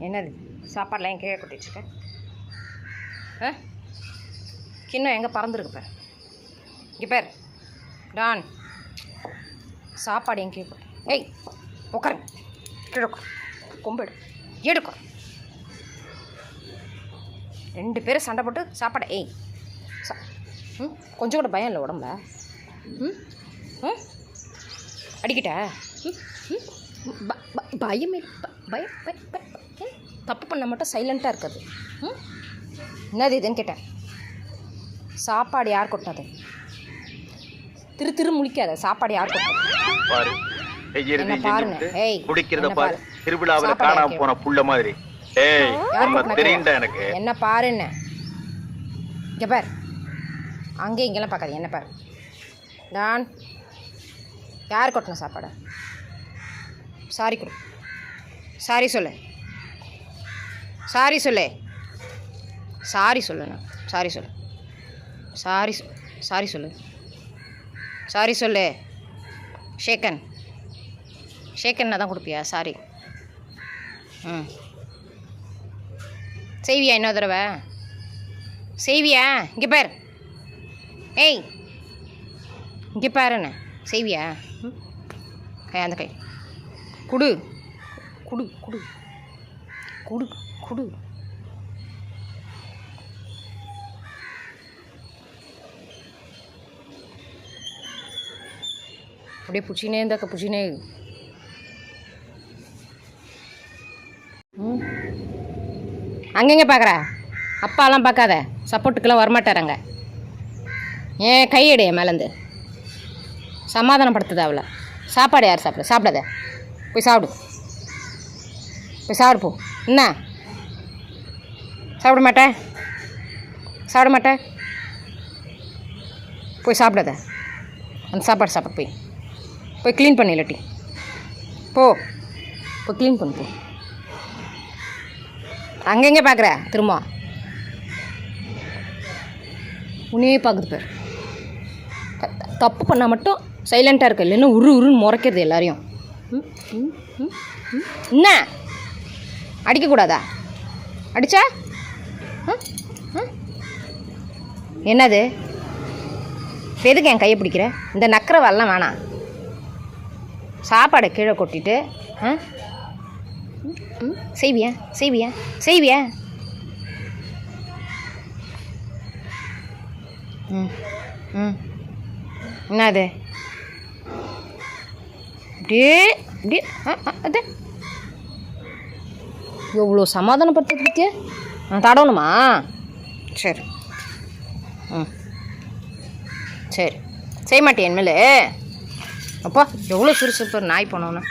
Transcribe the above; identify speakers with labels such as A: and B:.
A: என்னது? சாப்பாடெலாம் என் கீழே கொட்டி வச்சுருக்க ஆ? கிண்ணம் எங்கே பறந்துருக்கு பார். இங்கே பேர். டான். சாப்பாடு என் கீழே கொடு. ஏய் உட்காரு கீழே உட்காரு எடுக்கும் ரெண்டு பேரும் சண்டை போட்டு சாப்பாடு ஏய். சா ம்? கொஞ்சம் கூட பயம் இல்லை உடம்புல. ம்? ம்? அடிக்கிட்டா? ம்? ம்? ப- இல்லை. பயமே பயம் பயம். பய- தப்பு பண்ண மட்டும் சைலண்ட்டாக இருக்காது ம்? என்னது இதுன்னு கேட்டேன். சாப்பாடு யார் கொட்டினது? திரு திரு முழிக்காத. சாப்பாடு யார்
B: செய்யறது
A: என்ன
B: பாரு.
A: என்ன இங்கே பார். அங்கே இங்கெல்லாம் பார்க்காது. என்ன பார். டான். யார் கொட்டின சாப்பாடு? சாரி கொடு. சாரி சொல்லு. சாரி சொல்லு. சாரி சொல்லுண்ணா சாரி சொல்லு. சாரி சாரி சொல்லு. சாரி சொல்லு. ஷேக்கன் ஷேக்கன்னா தான் கொடுப்பியா? சாரி. ம். செய்வியா இன்னொரு தடவை? செய்வியா? இங்கே பார். ஏய். இங்கே பாருண்ணே செய்வியா? ம். கை அந்த கை. குடு. குடு குடு. குடு குடு. அப்படியே புச்சினே இருந்தாக்க புச்சினே. இரு. அங்கெங்கே பார்க்குற அப்பாலாம் பார்க்காத. சப்போர்ட்டுக்கெல்லாம் வரமாட்டாராங்க. ஏன் கையெடு என் மேலேருந்து சமாதானப்படுத்துதா அவளை. சாப்பாடு யார் சாப்பிட சாப்பிடாத. போய் சாப்பிடு. போய் சாப்பிடு போ. என்ன? சாப்பிட மாட்டேன் சாப்பிட மாட்டேன் போய் சாப்பிடாத. அந்த சாப்பாடு சாப்பிட போய். போய் க்ளீன் பண்ணு இல்லாட்டி. போ. போய் க்ளீன் பண்ணு போ. அங்கெங்கே பார்க்குற திரும்ப உன்னையே பார்க்குது பேர். தப்பு பண்ணால் மட்டும் சைலண்ட்டாக இருக்க இல்லைன்னா உரு உருன்னு முறைக்கிறது எல்லாரையும். என்ன? அடிக்கக்கூடாதா? அடிச்சா? ம், என்னது? எதுக்கு என் கையை பிடிக்கிற? இந்த நக்கரவெல்லாம் வேணாம் சாப்பாடை கீழே கொட்டிட்டு ஆ ம், செய்வியா? செய்வியா? செய்வியா? ம் ம் என்னது? அப்படியே அப்படியே ஆ ஆ, அது. எவ்வளோ சமாதானப்படுத்துறது பற்றியா தடவணுமா? சரி. ம். சரி. செய்ய மாட்டேன் இனிமேல்? அப்பா எவ்வளோ சுறுசுறுப்பு நாய் போனோன்னு